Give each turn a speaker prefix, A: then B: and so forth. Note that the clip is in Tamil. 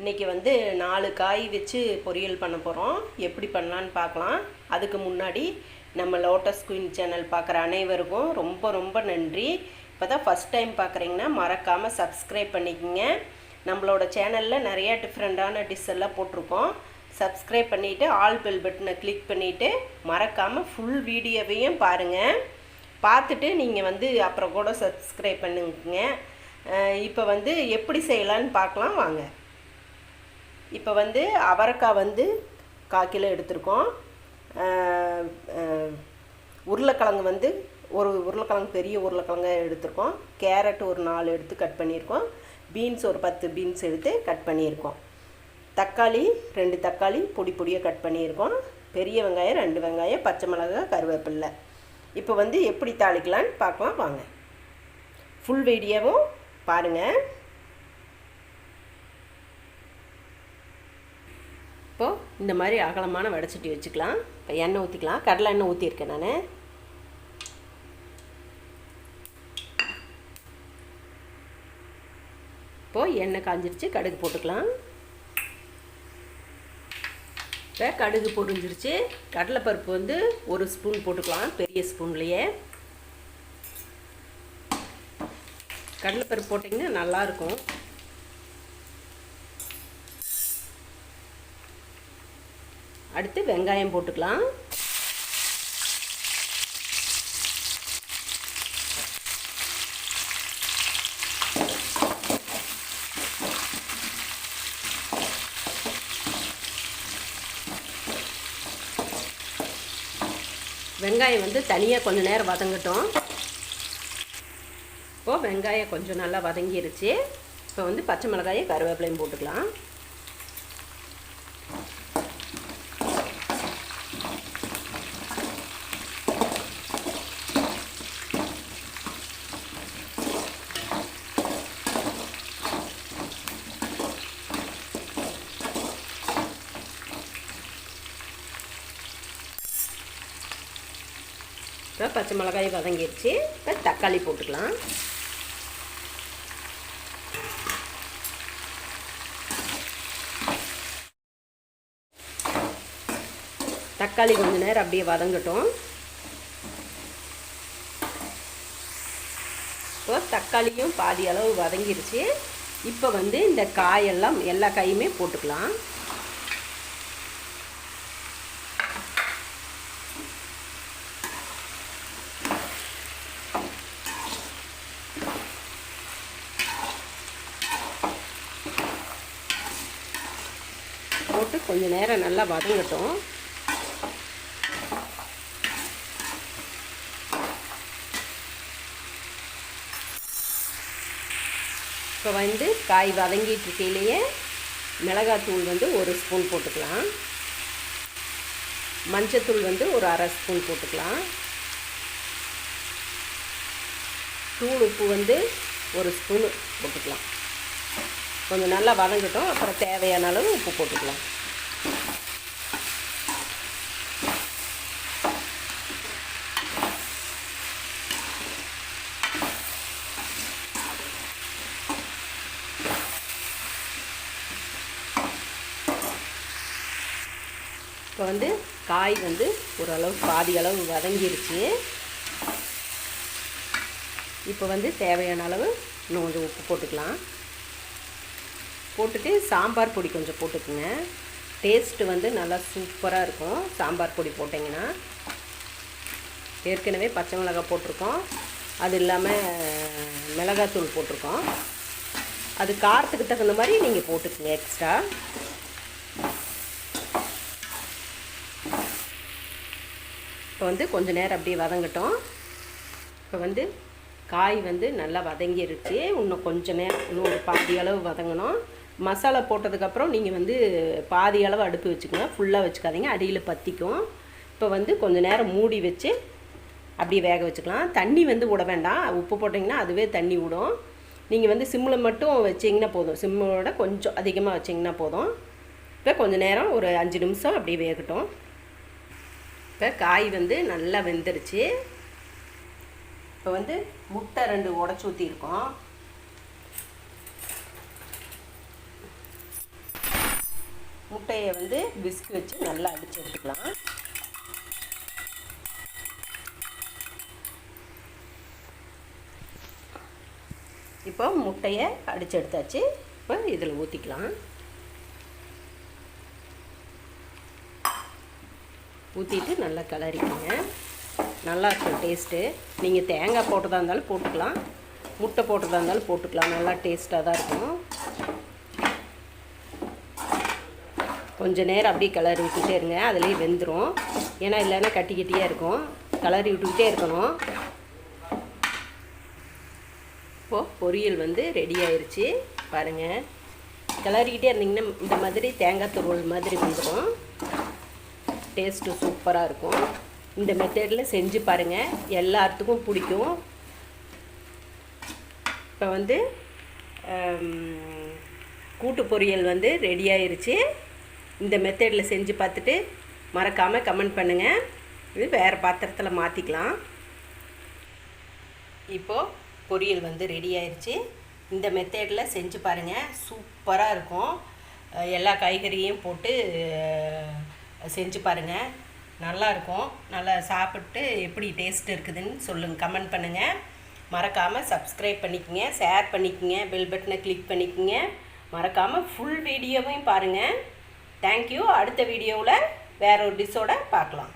A: இன்றைக்கி வந்து நாலு காய் வச்சு பொரியல் பண்ண போகிறோம் எப்படி பண்ணலான்னு பார்க்கலாம். அதுக்கு முன்னாடி நம்ம லோட்டஸ் குயின் சேனல் பார்க்குற அனைவருக்கும் ரொம்ப ரொம்ப நன்றி. இப்போ தான் ஃபஸ்ட் டைம் பார்க்குறீங்கன்னா மறக்காமல் சப்ஸ்கிரைப் பண்ணிக்கோங்க. நம்மளோட சேனலில் நிறைய டிஃப்ரெண்ட்டான டிஷ் எல்லாம் போட்டிருக்கோம். சப்ஸ்கிரைப் பண்ணிவிட்டு ஆல் பெல் பட்டனை கிளிக் பண்ணிவிட்டு மறக்காமல் ஃபுல் வீடியோவையும் பாருங்கள் பார்த்துட்டு நீங்கள் வந்து அப்புறம் கூட சப்ஸ்கிரைப் பண்ணுங்க இப்போ வந்து எப்படி செய்யலான்னு பார்க்கலாம். வாங்க. இப்போ வந்து அவரைக்காய் வந்து கால் கிலோ எடுத்திருக்கோம். உருளைக்கிழங்கு வந்து ஒரு உருளைக்கிழங்கு பெரிய உருளைக்கிழங்க எடுத்திருக்கோம். கேரட் ஒரு நாலு எடுத்து கட் பண்ணியிருக்கோம். பீன்ஸ் ஒரு பத்து பீன்ஸ் எடுத்து கட் பண்ணியிருக்கோம். தக்காளி ரெண்டு தக்காளி பொடி பொடியாக கட் பண்ணியிருக்கோம். பெரிய வெங்காயம் ரெண்டு வெங்காயம் பச்சை மிளகாய் கருவேப்பில்லை. இப்போ வந்து எப்படி தாளிக்கலான்னு பார்க்கலாம். வாங்க. ஃபுல் வீடியோவும் பாருங்கள் இப்போது இந்த மாதிரி அகலமான வடைச்சட்டி வச்சுக்கலாம். இப்போ எண்ணெய் ஊற்றிக்கலாம் கடலை எண்ணெய் ஊற்றிருக்கேன் நான். இப்போது எண்ணெய் காஞ்சிருச்சு கடுகு போட்டுக்கலாம். இப்போ கடுகு பொரிஞ்சிருச்சு. கடலைப்பருப்பு வந்து ஒரு ஸ்பூன் போட்டுக்கலாம் பெரிய ஸ்பூன்லேயே. கடலைப்பருப்பு போட்டிங்கன்னா நல்லாயிருக்கும் அடுத்து வெங்காயம் போட்டுக்கலாம். வெங்காயம் வந்து தனியாக கொஞ்சம் நேரம் வதங்கட்டும். இப்போது வெங்காயம் கொஞ்சம் நல்லா வதங்கிருச்சு. இப்போ வந்து பச்சை மிளகாயை கருவேப்பிலையும் போட்டுக்கலாம். இப்போ பச்சை மிளகாய் வதங்கிடுச்சு. இப்போ தக்காளி போட்டுக்கலாம். தக்காளி கொஞ்ச நேரம் அப்படியே வதங்கட்டும். இப்போ தக்காளியும் பாதி அளவு வதங்கிருச்சு. இப்போ வந்து இந்த காயெல்லாம் எல்லா காயுமே போட்டுக்கலாம். போட்டு கொஞ்சம் நேரம் நல்லா வதங்கட்டும். இப்போ வந்து காய் வதங்கிட்டு இருக்கையிலேயே மிளகாத்தூள் வந்து ஒரு ஸ்பூன் போட்டுக்கலாம். மஞ்சத்தூள் வந்து ஒரு அரை ஸ்பூன் போட்டுக்கலாம். தூள் உப்பு வந்து ஒரு ஸ்பூன் போட்டுக்கலாம். கொஞ்சம் நல்லா வதங்கிட்டோம். அப்புறம் தேவையான அளவு உப்பு போட்டுக்கலாம். இப்போ வந்து காய் வந்து ஓரளவு பாதி அளவு வதங்கிருச்சு. இப்போ வந்து தேவையான அளவு இன்னும் கொஞ்சம் உப்பு போட்டுக்கலாம். போட்டுட்டு சாம்பார் பொடி கொஞ்சம் போட்டுக்குங்க. டேஸ்ட்டு வந்து நல்லா சூப்பராக இருக்கும். சாம்பார் பொடி போட்டிங்கன்னா. ஏற்கனவே பச்சை மிளகாய் போட்டிருக்கோம். அது இல்லாமல் மிளகாத்தூள் போட்டிருக்கோம். அது காரத்துக்கு தகுந்த மாதிரி நீங்கள் போட்டுக்குங்க எக்ஸ்ட்ரா இப்போ வந்து கொஞ்சம் நேரம் அப்படியே வதங்கட்டும். இப்போ வந்து காய் வந்து நல்லா வதங்கிருச்சு. இன்னும் கொஞ்சம் நேரம் இன்னும் ஒரு பாதி அளவு வதங்கணும். மசாலா போட்டதுக்கப்புறம் நீங்கள் வந்து பாதி அளவு அடுப்பு வச்சுக்கோங்க. ஃபுல்லாக வச்சுக்காதீங்க. அடியில் பற்றிக்கும் இப்போ வந்து கொஞ்சம் நேரம் மூடி வச்சு அப்படியே வேக வச்சுக்கலாம். தண்ணி வந்து விட வேண்டாம். உப்பு போட்டிங்கன்னா அதுவே தண்ணி விடும் நீங்கள் வந்து சிம்மில் மட்டும் வச்சிங்கன்னா போதும். சிம்மோட கொஞ்சம் அதிகமாக வச்சிங்கன்னா போதும். இப்போ கொஞ்சம் நேரம் ஒரு அஞ்சு நிமிஷம் அப்படியே வேகட்டும். இப்போ காய் வந்து நல்லா வெந்துருச்சு. இப்போ வந்து முட்டை ரெண்டு உடச்சி ஊற்றிருக்கோம் முட்டையை வந்து விஸ்க் வச்சு நல்லா அடித்து எடுத்துக்கலாம். இப்போ முட்டையை அடித்து எடுத்தாச்சு. இப்போ இதில் ஊற்றிக்கலாம் ஊற்றிட்டு நல்லா கிளறிக்கோங்க. நல்லா இருக்கும் டேஸ்ட்டு. நீங்கள் தேங்காய் போட்டதாக இருந்தாலும் போட்டுக்கலாம். முட்டை போட்டதாக இருந்தாலும் போட்டுக்கலாம். நல்லா டேஸ்ட்டாக தான் இருக்கும். கொஞ்சம் நேரம் அப்படியே கிளறி விட்டுட்டே இருங்க. அதுலேயே வெந்துடும் ஏன்னா இல்லைன்னா கட்டி இருக்கும். கிளறி விட்டுக்கிட்டே இருக்கணும். இப்போது பொரியல் வந்து ரெடி ஆயிடுச்சு பாருங்கள் கிளறிக்கிட்டே இருந்தீங்கன்னா இந்த மாதிரி தேங்காய் துருவல் மாதிரி வந்துடும் டேஸ்ட்டு சூப்பராக இருக்கும். இந்த மெத்தடில் செஞ்சு பாருங்கள் எல்லாத்துக்கும் பிடிக்கும். இப்போ வந்து கூட்டு பொரியல் வந்து ரெடி ஆயிருச்சு. இந்த மெத்தடில் செஞ்சு பார்த்துட்டு மறக்காமல் கமெண்ட் பண்ணுங்கள் இது வேறு பாத்திரத்தில் மாற்றிக்கலாம் இப்போது பொரியல் வந்து ரெடி ஆயிடுச்சு இந்த மெத்தேடில் செஞ்சு பாருங்கள் சூப்பராக இருக்கும். எல்லா காய்கறியும் போட்டு செஞ்சு பாருங்கள் நல்லாயிருக்கும் நல்லா சாப்பிட்டு எப்படி டேஸ்ட் இருக்குதுன்னு சொல்லுங்கள் கமெண்ட் பண்ணுங்கள் மறக்காமல் சப்ஸ்கிரைப் பண்ணிக்கோங்க. ஷேர் பண்ணிக்கோங்க. பெல் பட்டனை கிளிக் பண்ணிக்கோங்க. மறக்காமல் ஃபுல் வீடியோவையும் பாருங்கள் தேங்க்யூ அடுத்த வீடியோவில் வேற ஒரு டிஷ்ஷோட பார்க்கலாம்.